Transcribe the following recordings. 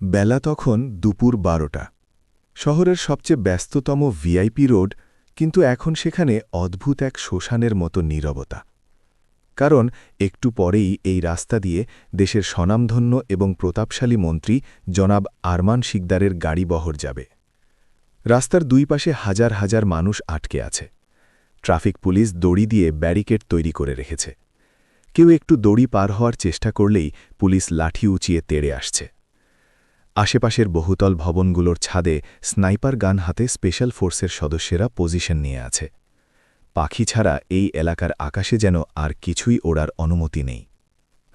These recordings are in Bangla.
বেলা তখন দুপুর বারোটা। শহরের সবচেয়ে ব্যস্ততম ভিআইপি রোড কিন্তু এখন সেখানে অদ্ভুত এক শ্মশানের মতো নীরবতা। কারণ একটু পরেই এই রাস্তা দিয়ে দেশের স্বনামধন্য এবং প্রতাপশালী মন্ত্রী জনাব আরমান শিকদারের গাড়ি বহর যাবে। রাস্তার দুই পাশে হাজার হাজার মানুষ আটকে আছে। ট্রাফিক পুলিশ দড়ি দিয়ে ব্যারিকেড তৈরি করে রেখেছে। কেউ একটু দড়ি পার হওয়ার চেষ্টা করলেই পুলিশ লাঠি উঁচিয়ে তেড়ে আসছে। আশেপাশের বহুতল ভবনগুলোর ছাদে স্নাইপার গান হাতে স্পেশাল ফোর্সের সদস্যেরা পজিশন নিয়ে আছে। পাখি ছাড়া এই এলাকার আকাশে যেন আর কিছুই ওড়ার অনুমতি নেই।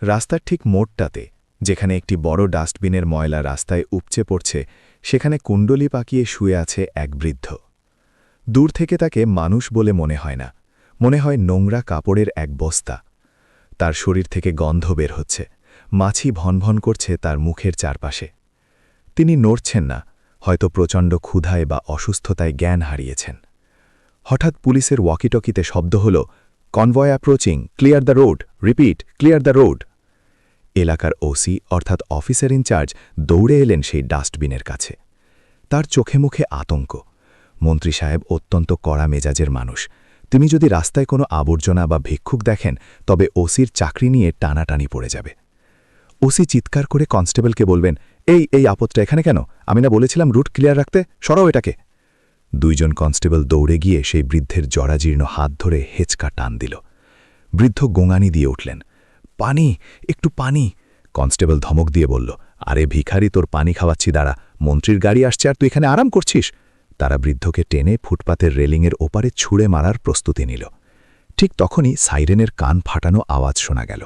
রাস্তার ঠিক মোড়টাতে, যেখানে একটি বড় ডাস্টবিনের ময়লা রাস্তায় উপচে পড়ছে, সেখানে কুণ্ডলি পাকিয়ে শুয়ে আছে এক বৃদ্ধ। দূর থেকে তাকে মানুষ বলে মনে হয় না, মনে হয় নোংরা কাপড়ের এক বস্তা। তার শরীর থেকে গন্ধ বের হচ্ছে, মাছি ভনভন করছে তার মুখের চারপাশে। তিনি নড়ছেন না, হয়তো প্রচণ্ড ক্ষুধায় বা অসুস্থতায় জ্ঞান হারিয়েছেন। হঠাৎ পুলিশের ওয়াকিটকিতে শব্দ হল convoy approaching clear the road repeat clear the road এলাকার ওসি অর্থাৎ অফিসার ইনচার্জ দৌড়ে এলেন সেই ডাস্টবিনের কাছে। তার চোখে মুখে আতঙ্ক। মন্ত্রী সাহেব অত্যন্ত কড়া মেজাজের মানুষ। তিনি যদি রাস্তায় কোনো আবর্জনা বা ভিক্ষুক দেখেন, তবে ওসির চাকরি নিয়ে টানাটানি পড়ে যাবে। ওসি চিৎকার করে কনস্টেবলকে বলবেন এই এই আপদটা এখানে কেন? আমি না বলেছিলাম রুট ক্লিয়ার রাখতে? সরাও এটাকে। দুইজন কনস্টেবল দৌড়ে গিয়ে সেই বৃদ্ধের জরাজীর্ণ হাত ধরে হেঁচকা টান দিল। বৃদ্ধ গোঙানি দিয়ে উঠলেন। পানি, একটু পানি। কনস্টেবল ধমক দিয়ে বলল, আরে ভিখারি, তোর পানি খাওয়াচ্ছি, দাঁড়া। মন্ত্রীর গাড়ি আসছে আর তুই এখানে আরাম করছিস? তারা বৃদ্ধকে টেনে ফুটপাতের রেলিংয়ের ওপারে ছুঁড়ে মারার প্রস্তুতি নিল। ঠিক তখনই সাইরেনের কান ফাটানো আওয়াজ শোনা গেল।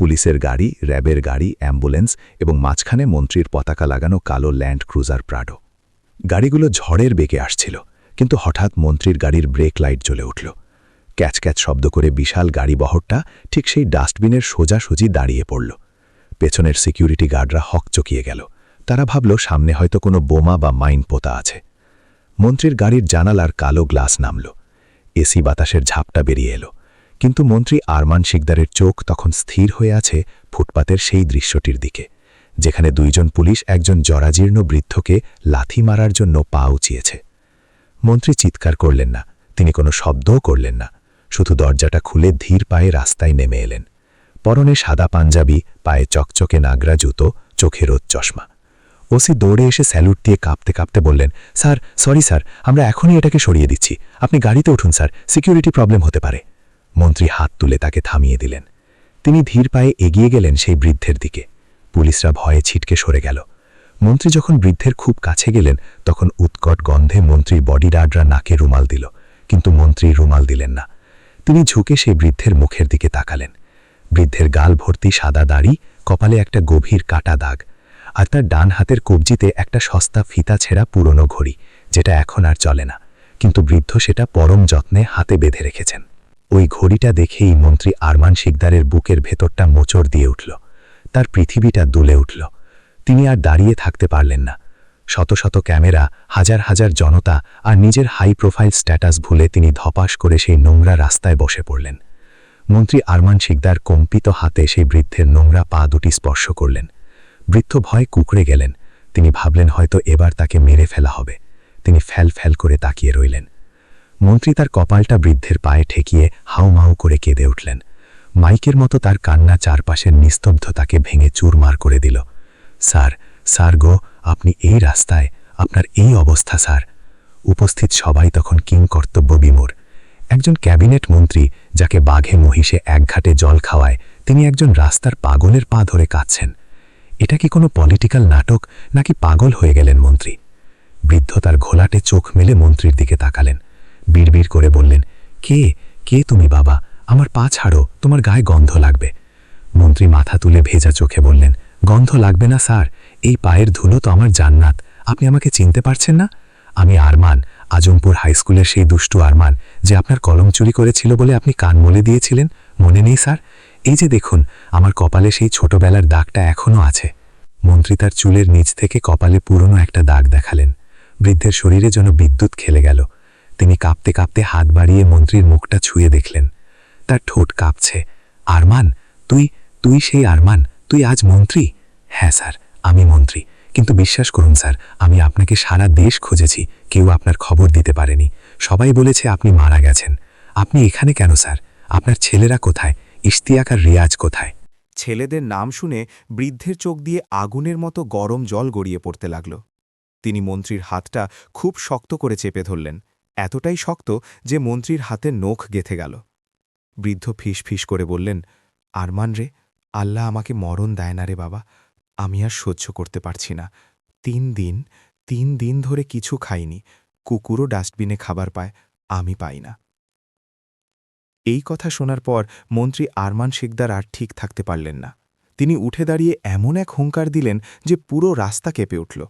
পুলিশের গাড়ি, র্যাবের গাড়ি, অ্যাম্বুলেন্স এবং মাঝখানে মন্ত্রীর পতাকা লাগানো কালো ল্যান্ড ক্রুজার প্রাডো। গাড়িগুলো ঝড়ের বেগে আসছিল, কিন্তু হঠাৎ মন্ত্রীর গাড়ির ব্রেক লাইট জ্বলে উঠল। ক্যাচ ক্যাচ শব্দ করে বিশাল গাড়ি বহরটা ঠিক সেই ডাস্টবিনের সোজাসুজি দাঁড়িয়ে পড়ল। পেছনের সিকিউরিটি গার্ডরা হক চকিয়ে গেল। তারা ভাবল সামনে হয়তো কোনো বোমা বা মাইন পোতা আছে। মন্ত্রীর গাড়ির জানালার কালো গ্লাস নামল। এসি বাতাসের ঝাপটা বেরিয়ে এলো। কিন্তু মন্ত্রী আরমান শিকদারের চোখ তখন স্থির হয়ে আছে ফুটপাতের সেই দৃশ্যটির দিকে, যেখানে দুইজন পুলিশ একজন জরাজীর্ণ বৃদ্ধকে লাথি মারার জন্য পা উচিয়েছে। মন্ত্রী চিৎকার করলেন না, তিনি কোনো শব্দও করলেন না, শুধু দরজাটা খুলে ধীর পায়ে রাস্তায় নেমে এলেন। পরনে সাদা পাঞ্জাবি, পায়ে চকচকে নাগরা জুতো, চোখে রোদ চশমা। ওসি দৌড়ে এসে স্যালুট দিয়ে কাঁপতে কাঁপতে বললেন, স্যার, সরি স্যার, আমরা এখনই এটাকে সরিয়ে দিচ্ছি। আপনি গাড়িতে উঠুন স্যার, সিকিউরিটি প্রবলেম হতে পারে। মন্ত্রী হাত তুলে তাকে থামিয়ে দিলেন। তিনি ধীর পায়ে এগিয়ে গেলেন সেই বৃদ্ধের দিকে। পুলিশরা ভয়ে ছিটকে সরে গেল। মন্ত্রী যখন বৃদ্ধের খুব কাছে গেলেন, তখন উৎকট গন্ধে মন্ত্রীর বডিগার্ডরা নাকে রুমাল দিল, কিন্তু মন্ত্রী রুমাল দিলেন না। তিনি ঝুঁকে সেই বৃদ্ধের মুখের দিকে তাকালেন। বৃদ্ধের গাল ভর্তি সাদা দাড়ি, কপালে একটা গভীর কাটা দাগ, আর তার ডান হাতের কবজিতে একটা সস্তা ফিতা ছেঁড়া পুরনো ঘড়ি, যেটা এখন আর চলে না। কিন্তু বৃদ্ধ সেটা পরম যত্নে হাতে বেঁধে রেখেছেন। ওই ঘড়িটা দেখেই মন্ত্রী আরমান শিকদারের বুকের ভেতরটা মোচড় দিয়ে উঠল। তার পৃথিবীটা দুলে উঠল। তিনি আর দাঁড়িয়ে থাকতে পারলেন না। শত শত ক্যামেরা, হাজার হাজার জনতা আর নিজের হাই প্রোফাইল স্ট্যাটাস ভুলে তিনি ধপাস করে সেই নোংরা রাস্তায় বসে পড়লেন। মন্ত্রী আরমান শিকদার কম্পিত হাতে সেই বৃদ্ধের নোংরা পা দুটি স্পর্শ করলেন। বৃদ্ধ ভয় কুকড়ে গেলেন। তিনি ভাবলেন হয়তো এবার তাকে মেরে ফেলা হবে। তিনি ফ্যাল ফ্যাল করে তাকিয়ে রইলেন। মন্ত্রী তার কপালটা বৃদ্ধের পায়ে ঠেকিয়ে হাউমাউ করে কেঁদে উঠলেন। মাইকের মতো তার কান্না চারপাশের নিস্তব্ধতাকে ভেঙে চুরমার করে দিল। স্যার স্যার গো, আপনি এই রাস্তায়, আপনার এই অবস্থা, স্যার। উপস্থিত সবাই তখন কিং কর্তব্য বিমূর একজন ক্যাবিনেট মন্ত্রী যাকে বাঘে মহিষে একঘাটে জল খাওয়ায়, তিনি একজন রাস্তার পাগলের পা ধরে কাঁদছেন। এটা কি কোনো পলিটিক্যাল নাটক, নাকি পাগল হয়ে গেলেন মন্ত্রী? বৃদ্ধ তার ঘোলাটে চোখ মেলে মন্ত্রীর দিকে তাকালেন। বিড়বিড় করে বললেন, কে কে তুমি বাবা? আমার পা ছাড়ো, তোমার গায়ে গন্ধ লাগবে। মন্ত্রী মাথা তুলে ভেজা চোখে বললেন, গন্ধ লাগবে না, স্যার। এই পায়ের ধুলো তো আমার জান্নাত। আপনি আমাকে চিনতে পারছেন না? আমি আরমান, আজমপুর হাইস্কুলের সেই দুষ্টু আরমান, যে আপনার কলম চুরি করেছিল বলে আপনি কান মলে দিয়েছিলেন? মনে নেই, স্যার? এই যে দেখুন, আমার কপালে সেই ছোটবেলার দাগটা এখনও আছে। মন্ত্রী তার চুলের নিচ থেকে কপালে পুরনো একটা দাগ দেখালেন। বৃদ্ধের শরীরে যেন বিদ্যুৎ খেলে গেল। তিনি কাঁপতে কাঁপতে হাত বাড়িয়ে মন্ত্রীর মুখটা ছুঁয়ে দেখলেন। তার ঠোঁট কাঁপছে। আরমান, তুই তুই সেই আরমান, তুই আজ মন্ত্রী? হ্যাঁ স্যার, আমি মন্ত্রী। কিন্তু বিশ্বাস করুন স্যার, আমি আপনাকে সারা দেশ খুঁজেছি। কেউ আপনার খবর দিতে পারেনি। সবাই বলেছে আপনি মারা গেছেন। আপনি এখানে কেন স্যার? আপনার ছেলেরা কোথায়? ইশতিয়াক আর রিয়াজ কোথায়? ছেলেদের নাম শুনে বৃদ্ধের চোখ দিয়ে আগুনের মতো গরম জল গড়িয়ে পড়তে লাগল। তিনি মন্ত্রীর হাতটা খুব শক্ত করে চেপে ধরলেন। এতটাই শক্ত যে মন্ত্রীর হাতে নখ গেথে গেল। বৃদ্ধ ফিস ফিস করে বললেন, আরমান রে, আল্লাহ আমাকে মরণ দেয় না রে বাবা। আমি আর সহ্য করতে পারছি না। তিন দিন তিন দিন ধরে কিছু খাইনি। কুকুরও ডাস্টবিনে খাবার পায়, আমি পাই না। এই কথা শোনার পর মন্ত্রী আরমান শিকদার আর ঠিক থাকতে পারলেন না। তিনি উঠে দাঁড়িয়ে এমন এক হুঙ্কার দিলেন যে পুরো রাস্তা কেঁপে উঠল।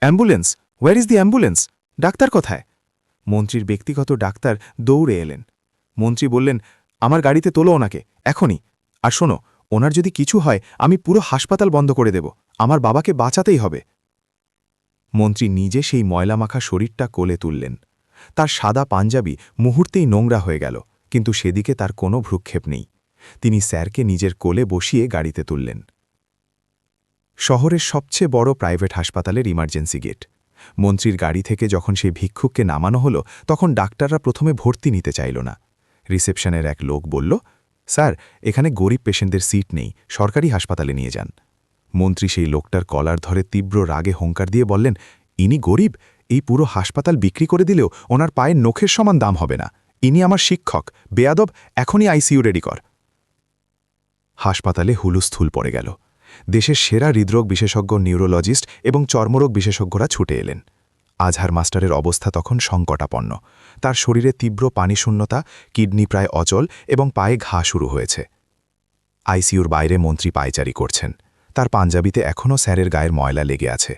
Ambulance? Where is the ambulance doctor কোথায়? মন্ত্রীর ব্যক্তিগত ডাক্তার দৌড়ে এলেন। মন্ত্রী বললেন, আমার গাড়িতে তোলো ওনাকে, এখনই। আর শোনো, ওনার যদি কিছু হয়, আমি পুরো হাসপাতাল বন্ধ করে দেব। আমার বাবাকে বাঁচাতেই হবে। মন্ত্রী নিজে সেই ময়লামাখা শরীরটা কোলে তুললেন। তার সাদা পাঞ্জাবি মুহূর্তেই নোংরা হয়ে গেল, কিন্তু সেদিকে তার কোনো ভ্রুক্ষেপ নেই। তিনি স্যারকে নিজের কোলে বসিয়ে গাড়িতে তুললেন। শহরের সবচেয়ে বড় প্রাইভেট হাসপাতালের ইমার্জেন্সি গেট। মন্ত্রীর গাড়ি থেকে যখন সেই ভিক্ষুককে নামানো হলো, তখন ডাক্তাররা প্রথমে ভর্তি নিতে চাইল না। রিসেপশনের এক লোক বলল, স্যার, এখানে গরিব পেশেন্টদের সিট নেই, সরকারি হাসপাতালে নিয়ে যান। মন্ত্রী সেই লোকটার কলার ধরে তীব্র রাগে হুঙ্কার দিয়ে বললেন, ইনি গরিব, এই পুরো হাসপাতাল বিক্রি করে দিলেও ওনার পায়ের নখের সমান দাম হবে না। ইনি আমার শিক্ষক, বেয়াদব, এখনই আইসিইউ রেডি কর। হাসপাতালে হুলুস্থুল পড়ে গেল। দেশের সেরা হৃদরোগ বিশেষজ্ঞ নিউরোলজিস্ট এবং চর্মরোগ বিশেষজ্ঞরা ছুটে এলেন। আজহার মাস্টারের অবস্থা তখন সংকটাপন্ন। তার শরীরে তীব্র পানিশূন্যতা, কিডনি প্রায় অচল এবং পায়ে ঘা শুরু হয়েছে। আইসিইউর বাইরে মন্ত্রী পায়চারি করছেন। তার পাঞ্জাবিতে এখনও স্যারের গায়ের ময়লা লেগে আছে।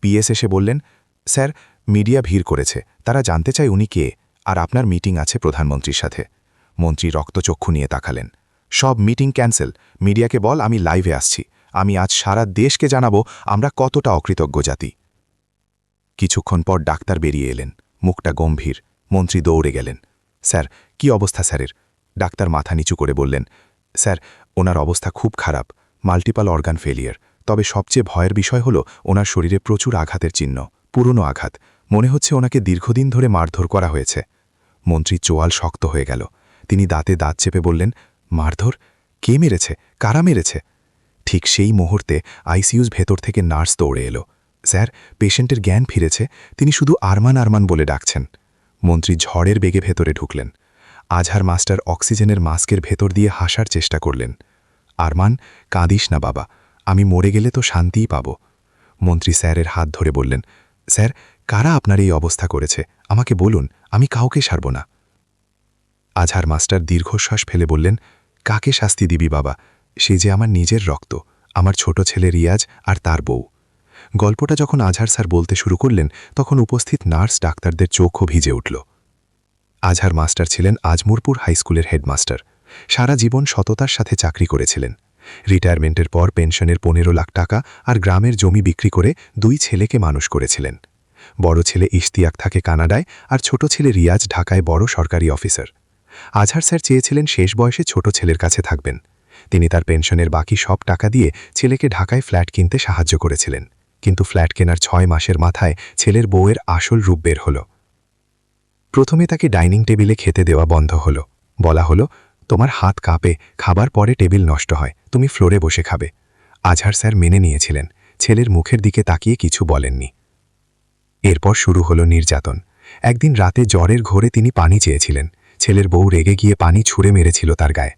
পিএস এসে বললেন, স্যার, মিডিয়া ভিড় করেছে। তারা জানতে চায় উনি কে, আর আপনার মিটিং আছে প্রধানমন্ত্রীর সাথে। মন্ত্রী রক্তচক্ষু নিয়ে তাকালেন। সব মিটিং ক্যান্সেল। মিডিয়াকে বল, আমি লাইভে আসছি। আমি আজ সারা দেশকে জানাব আমরা কতটা অকৃতজ্ঞ জাতি। কিছুক্ষণ পর ডাক্তার বেরিয়ে এলেন। মুখটা গম্ভীর। মন্ত্রী দৌড়ে গেলেন। স্যার, কি অবস্থা স্যারের? ডাক্তার মাথা নিচু করে বললেন, স্যার, ওনার অবস্থা খুব খারাপ। Multiple organ failure. তবে সবচেয়ে ভয়ের বিষয় হল ওনার শরীরে প্রচুর আঘাতের চিহ্ন, পুরনো আঘাত। মনে হচ্ছে ওনাকে দীর্ঘদিন ধরে মারধর করা হয়েছে। মন্ত্রী চোয়াল শক্ত হয়ে গেল। তিনি দাঁতে দাঁত চেপে বললেন, মারধর? কে মেরেছে? কারা মেরেছে? ঠিক সেই মুহূর্তে আইসিইউজ ভেতর থেকে নার্স দৌড়ে এলো। স্যার, পেশেন্টের জ্ঞান ফিরেছে, তিনি শুধু আরমান আরমান বলে ডাকছেন। মন্ত্রী ঝড়ের বেগে ভেতরে ঢুকলেন। আজহার মাস্টার অক্সিজেনের মাস্কের ভেতর দিয়ে হাসার চেষ্টা করলেন। আরমান, কাঁদিস না বাবা, আমি মরে গেলে তো শান্তিই পাব। মন্ত্রী স্যারের হাত ধরে বললেন, স্যার, কারা আপনার এই অবস্থা করেছে? আমাকে বলুন, আমি কাউকে সারব না। আজহার মাস্টার দীর্ঘশ্বাস ফেলে বললেন, কাকে শাস্তি দিবি বাবা? সে যে আমার নিজের রক্ত, আমার ছোট ছেলে রিয়াজ আর তার বউ। গল্পটা যখন আজহার স্যার বলতে শুরু করলেন, তখন উপস্থিত নার্স ডাক্তারদের চোখও ভিজে উঠল। আজহার মাস্টার ছিলেন আজমুরপুর হাইস্কুলের হেডমাস্টার। সারা জীবন সততার সাথে চাকরি করেছিলেন। রিটায়ারমেন্টের পর পেনশনের পনেরো লাখ টাকা আর গ্রামের জমি বিক্রি করে দুই ছেলেকে মানুষ করেছিলেন। বড় ছেলে ইশতিয়াক থাকে কানাডায় আর ছোট ছেলে রিয়াজ ঢাকায় বড় সরকারি অফিসার। আজহার স্যার চেয়েছিলেন শেষ বয়সে ছোট ছেলের কাছে থাকবেন। তিনি তার পেনশনের বাকি সব টাকা দিয়ে ছেলেকে ঢাকায় ফ্ল্যাট কিনতে সাহায্য করেছিলেন। কিন্তু ফ্ল্যাট কেনার ছয় মাসের মাথায় ছেলের বউয়ের আসল রূপ বের হল। প্রথমে তাকে ডাইনিং টেবিলে খেতে দেওয়া বন্ধ হল। বলা হলো, তোমার হাত কাঁপে, খাবার পরে টেবিল নষ্ট হয়, তুমি ফ্লোরে বসে খাবে। আজহার স্যার মেনে নিয়েছিলেন। ছেলের মুখের দিকে তাকিয়ে কিছু বলেননি। এরপর শুরু হলো নির্যাতন। একদিন রাতে জ্বরের ঘোরে তিনি পানি চেয়েছিলেন। ছেলের বউ রেগে গিয়ে পানি ছুঁড়ে মেরেছিল তার গায়ে।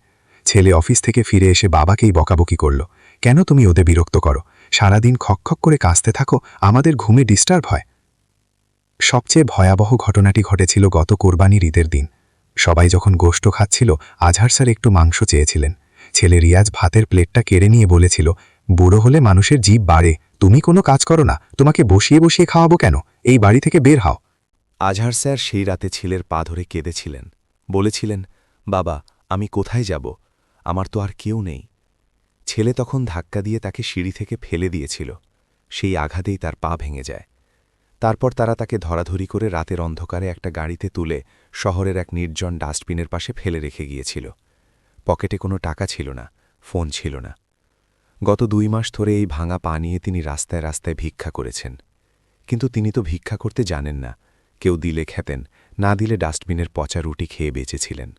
ছেলে অফিস থেকে ফিরে এসে বাবাকেই বকাবকি করল, কেন তুমি ওদের বিরক্ত করো? সারাদিন খকখক করে কাঁচতে থাকো, আমাদের ঘুমে ডিস্টার্ব হয়। সবচেয়ে ভয়াবহ ঘটনাটি ঘটেছিল গত কোরবানির ঈদের দিন। সবাই যখন গোষ্ঠ খাচ্ছিল, আজহার স্যার একটু মাংস চেয়েছিলেন। ছেলে রিয়াজ ভাতের প্লেটটা কেড়ে নিয়ে বলেছিল, বুড়ো হলে মানুষের জীব বাড়ে, তুমি কোনো কাজ করো না, তোমাকে বসিয়ে বসিয়ে খাওয়াবো কেন? এই বাড়ি থেকে বের হও। আজহার স্যার সেই রাতে ছেলের পা ধরে কেঁদেছিলেন। বলেছিলেন, বাবা, আমি কোথায় যাব? আমার তো আর কেউ নেই। ছেলে তখন ধাক্কা দিয়ে তাকে সিঁড়ি থেকে ফেলে দিয়েছিল। সেই আঘাতেই তার পা ভেঙে যায়। তারপর তারা তাকে ধরাধরি করে রাতের অন্ধকারে একটা গাড়িতে তুলে শহরের এক নির্জন ডাস্টবিনের পাশে ফেলে রেখে গিয়েছিল। পকেটে কোনো টাকা ছিল না, ফোন ছিল না। গত দুই মাস ধরে এই ভাঙা পা নিয়ে তিনি রাস্তায় রাস্তায় ভিক্ষা করেছেন। কিন্তু তিনি তো ভিক্ষা করতে জানেন না। কেউ দিলে খেতেন, না দিলে ডাস্টবিনের পচা রুটি খেয়ে বেঁচেছিলেন।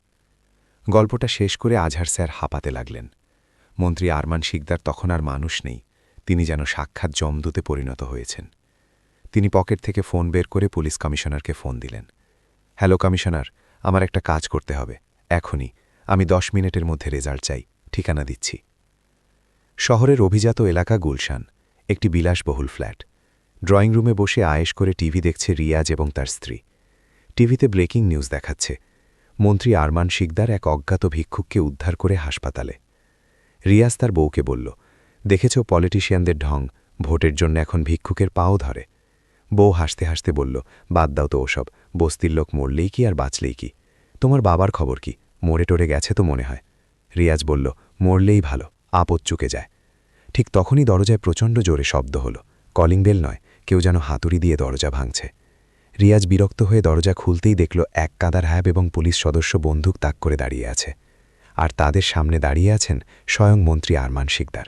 গল্পটা শেষ করে আজহার স্যার হাঁপাতে লাগলেন। মন্ত্রী আরমান শিকদার তখন আর মানুষ নেই, তিনি যেন সাক্ষাৎ জমদূতে পরিণত হয়েছেন। তিনি পকেট থেকে ফোন বের করে পুলিশ কমিশনারকে ফোন দিলেন। হ্যালো কমিশনার, আমার একটা কাজ করতে হবে, এখনই। আমি দশ মিনিটের মধ্যে রেজাল্ট চাই, ঠিকানা দিচ্ছি। শহরের অভিজাত এলাকা গুলশান, একটি বিলাসবহুল ফ্ল্যাট। ড্রয়িং রুমে বসে আয়েশ করে টিভি দেখছে রিয়াজ এবং তার স্ত্রী। টিভিতে ব্রেকিং নিউজ দেখাচ্ছে মন্ত্রী আরমান শিকদার এক অজ্ঞাত ভিক্ষুককে উদ্ধার করে হাসপাতালে। রিয়াজ তার বউকে বলল, দেখেছ পলিটিশিয়ানদের ঢং, ভোটের জন্য এখন ভিক্ষুকের পাও ধরে। বউ হাসতে হাসতে বলল, বাদ দাও তো ওসব, বস্তির লোক মরলেই কি আর বাঁচলেই কি? তোমার বাবার খবর কি? মরে টরে গেছে তো মনে হয়? রিয়াজ বলল, মরলেই ভালো, আপদ চুকে যায়। ঠিক তখনই দরজায় প্রচণ্ড জোরে শব্দ হলো। কলিং বেল নয়, কেউ যেন হাতুড়ি দিয়ে দরজা ভাঙছে। রিয়াজ বিরক্ত হয়ে দরজা খুলতেই দেখল এক কাদার হ্যাব এবং পুলিশ সদস্য বন্দুক তাক করে দাঁড়িয়ে আছে। আর তাদের সামনে দাঁড়িয়ে আছেন স্বয়ং মন্ত্রী আরমান শিকদার।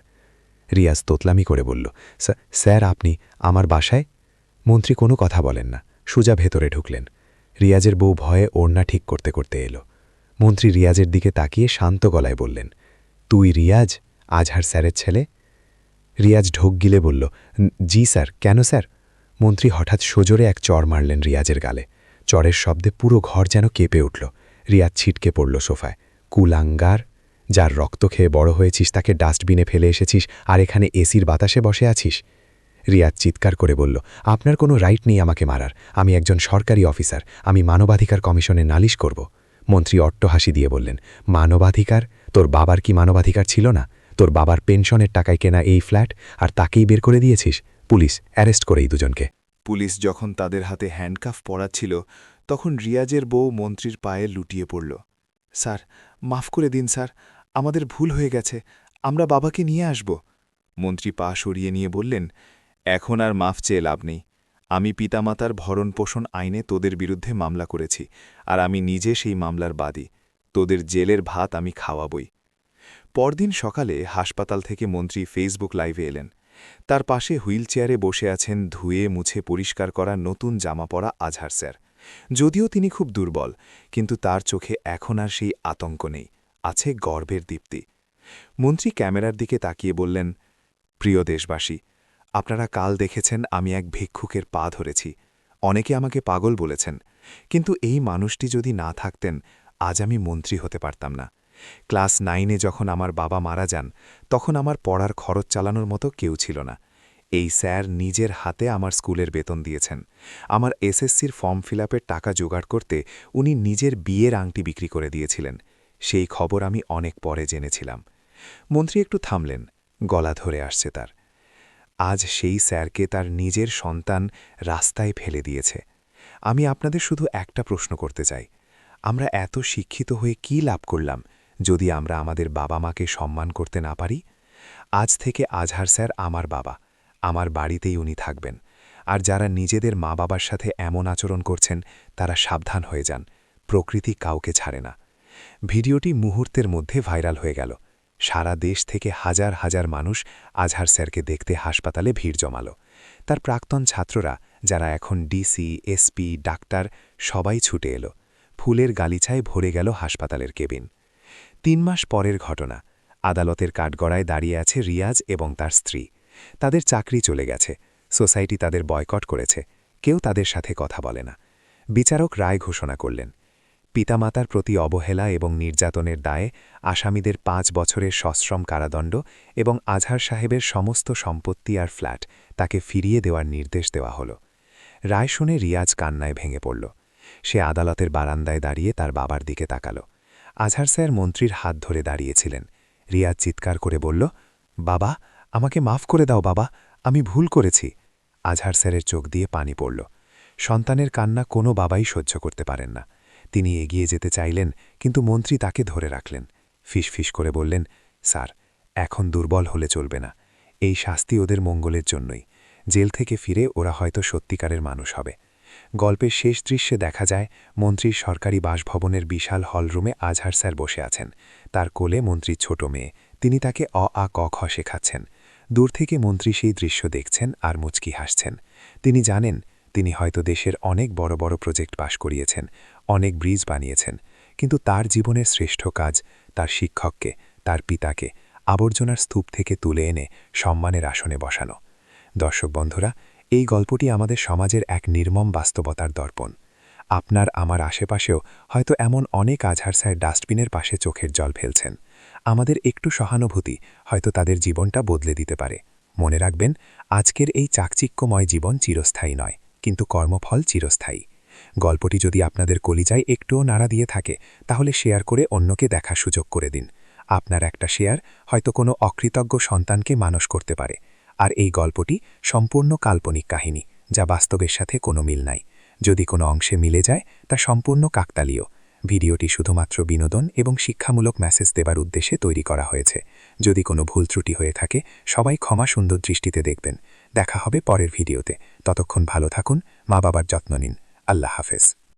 রিয়াজ তোতলামি করে বলল "স্যার- আপনি আমার বাসায়? মন্ত্রী কোনো কথা বলেন না, সুজা ভেতরে ঢুকলেন। রিয়াজের বউ ভয়ে ওড়না ঠিক করতে করতে এলো। মন্ত্রী রিয়াজের দিকে তাকিয়ে শান্ত গলায় বললেন, তুই রিয়াজ? আজহার স্যারের ছেলে? রিয়াজ ঢোক গিলে বলল "ন- জি স্যার, কেন স্যার? মন্ত্রী হঠাৎ সোজোরে এক চর মারলেন রিয়াজের গালে। চরের শব্দে পুরো ঘর যেন কেঁপে উঠল। রিয়াজ ছিটকে পড়ল সোফায়। কুলাঙ্গার, যার রক্ত খেয়ে বড় হয়েছিস, তাকে ডাস্টবিনে ফেলে এসেছিস, আর এখানে এসির বাতাসে বসে আছিস? রিয়াজ চিৎকার করে বলল, আপনার কোনো রাইট নেই আমাকে মারার। আমি একজন সরকারি অফিসার। আমি মানবাধিকার কমিশনে নালিশ করব। মন্ত্রী অট্টহাসি দিয়ে বললেন, মানবাধিকার? তোর বাবার কি মানবাধিকার ছিল না? তোর বাবার পেনশনের টাকায় কেনা এই ফ্ল্যাট? আর তাকেই বের করে দিয়েছিস? পুলিশ অ্যারেস্ট করে এই দুজনকে। পুলিশ যখন তাদের হাতে হ্যান্ডকাফ পড়াচ্ছিল তখন রিয়াজের বউ মন্ত্রীর পায়ে লুটিয়ে পড়ল। স্যার, মাফ করে দিন স্যার, আমাদের ভুল হয়ে গেছে, আমরা বাবাকে নিয়ে আসব। মন্ত্রী পা সরিয়ে নিয়ে বললেন, এখন আর মাফ চেয়ে লাভ নেই। আমি পিতামাতার ভরণ পোষণ আইনে তোদের বিরুদ্ধে মামলা করেছি, আর আমি নিজে সেই মামলার বাদী। তোদের জেলের ভাত আমি খাওয়াবই। পরদিন সকালে হাসপাতাল থেকে মন্ত্রী ফেসবুক লাইভে এলেন। তার পাশে হুইলচেয়ারে বসে আছেন ধুয়ে মুছে পরিষ্কার করা নতুন জামা পরা আজহার স্যার। যদিও তিনি খুব দুর্বল, কিন্তু তার চোখে এখন আর সেই আতঙ্ক নেই, আছে গর্বের দীপ্তি। মন্ত্রী ক্যামেরার দিকে তাকিয়ে বললেন, প্রিয় দেশবাসী, আপনারা কাল দেখেছেন আমি এক ভিক্ষুকের পা ধরেছি। অনেকে আমাকে পাগল বলেছেন, কিন্তু এই মানুষটি যদি না থাকতেন, আজ আমি মন্ত্রী হতে পারতাম না। ক্লাস নাইনে যখন আমার বাবা মারা যান, তখন আমার পড়ার খরচ চালানোর মতো কেউ ছিল না। এই স্যার নিজের হাতে আমার স্কুলের বেতন দিয়েছেন। আমার এসএসসির ফর্ম ফিল টাকা জোগাড় করতে উনি নিজের বিয়ের আংটি বিক্রি করে দিয়েছিলেন। সেই খবর আমি অনেক পরে জেনেছিলাম। মন্ত্রী একটু থামলেন, গলা ধরে আসছে তার। আজ সেই স্যারকে তার নিজের সন্তান রাস্তায় ফেলে দিয়েছে। আমি আপনাদের শুধু একটা প্রশ্ন করতে চাই। আমরা এত শিক্ষিত হয়ে কি লাভ করলাম? যদি আমরা আমাদের বাবা মাকে সম্মান করতে না পারি, আজ থেকে আজহার স্যার আমার বাবা, আমার বাড়িতেই উনি থাকবেন। আর যারা নিজেদের মা বাবার সাথে এমন আচরণ করছেন, তারা সাবধান হয়ে যান, প্রকৃতি কাউকে ছাড়ে না। ভিডিওটি মুহূর্তের মধ্যে ভাইরাল হয়ে গেল। সারা দেশ থেকে হাজার হাজার মানুষ আজহার স্যারকে দেখতে হাসপাতালে ভিড় জমালো। তার প্রাক্তন ছাত্ররা, যারা এখন ডিসি, এসপি, ডাক্তার, সবাই ছুটে এলো। ফুলের গালিচায় ভরে গেল হাসপাতালের কেবিন। তিন মাস পরের ঘটনা। আদালতের কাঠগড়ায় দাঁড়িয়ে আছে রিয়াজ এবং তার স্ত্রী। তাদের চাকরি চলে গেছে। সোসাইটি তাদের বয়কট করেছে। কেউ তাদের সাথে কথা বলে না। বিচারক রায় ঘোষণা করলেন। পিতামাতার প্রতি অবহেলা এবং নির্যাতনের দায়ে আসামিদের পাঁচ বছরের সশ্রম কারাদণ্ড এবং আজহার সাহেবের সমস্ত সম্পত্তি আর ফ্ল্যাট তাকে ফিরিয়ে দেওয়ার নির্দেশ দেওয়া হল। রায় শুনে রিয়াজ কান্নায় ভেঙে পড়ল। সে আদালতের বারান্দায় দাঁড়িয়ে তার বাবার দিকে তাকাল। আজহার স্যার মন্ত্রীর হাত ধরে দাঁড়িয়েছিলেন। রিয়াজ চিৎকার করে বলল, বাবা, আমাকে মাফ করে দাও বাবা, আমি ভুল করেছি। আজহার স্যারের চোখ দিয়ে পানি পড়ল। সন্তানের কান্না কোনো বাবাই সহ্য করতে পারেন না। তিনি এগিয়ে যেতে চাইলেন, কিন্তু মন্ত্রী তাকে ধরে রাখলেন। ফিসফিস করে বললেন, স্যার, এখন দুর্বল হলে চলবে না। এই শাস্তি ওদের মঙ্গলের জন্যই। জেল থেকে ফিরে ওরা হয়তো সত্যিকারের মানুষ হবে। গল্পের শেষ দৃশ্যে দেখা যায় মন্ত্রীর সরকারি বাসভবনের বিশাল হলরুমে আজহার স্যার বসে আছেন। তার কোলে মন্ত্রীর ছোট মেয়ে। তিনি তাকে অ, আ, ক, খ শেখাচ্ছেন। দূর থেকে মন্ত্রী সেই দৃশ্য দেখছেন আর মুচকি হাসছেন। তিনি জানেন, তিনি হয়তো দেশের অনেক বড় বড় প্রজেক্ট পাশ করিয়েছেন, অনেক ব্রিজ বানিয়েছেন। কিন্তু তার জীবনের শ্রেষ্ঠ কাজ তার শিক্ষককে, তার পিতাকে আবর্জনার স্তূপ থেকে তুলে এনে সম্মানের আসনে বসানো। দর্শক বন্ধুরা এই গল্পটি আমাদের সমাজের এক নির্মম বাস্তবতার দর্পণ। আপনার আমার আশেপাশেও হয়তো এমন অনেক আঝারসায় ডাস্টবিনের পাশে চোখের জল ফেলছেন। আমাদের একটু সহানুভূতি হয়তো তাদের জীবনটা বদলে দিতে পারে। মনে রাখবেন, আজকের এই চাকচিক্যময় জীবন চিরস্থায়ী নয়, কিন্তু কর্মফল চিরস্থায়ী। গল্পটি যদি আপনাদের কলিজায় একটুও নাড়া দিয়ে থাকে, তাহলে শেয়ার করে অন্যকে দেখার সুযোগ করে দিন। আপনার একটা শেয়ার হয়তো কোনো অকৃতজ্ঞ সন্তানকে মানুষ করতে পারে। আর এই গল্পটি সম্পূর্ণ কাল্পনিক কাহিনী, যা বাস্তবের সাথে কোনো মিল নাই। যদি কোনো অংশে মিলে যায়, তা সম্পূর্ণ কাকতালীয়। ভিডিওটি শুধুমাত্র বিনোদন এবং শিক্ষামূলক মেসেজ দেবার উদ্দেশ্যে তৈরি করা হয়েছে। যদি কোনো ভুল ত্রুটি হয়ে থাকে, সবাই ক্ষমা সুন্দর দৃষ্টিতে দেখবেন। দেখা হবে পরের ভিডিওতে। ততক্ষণ ভালো থাকুন মা বাবার যত্ন নিন। আল্লাহ হাফেজ।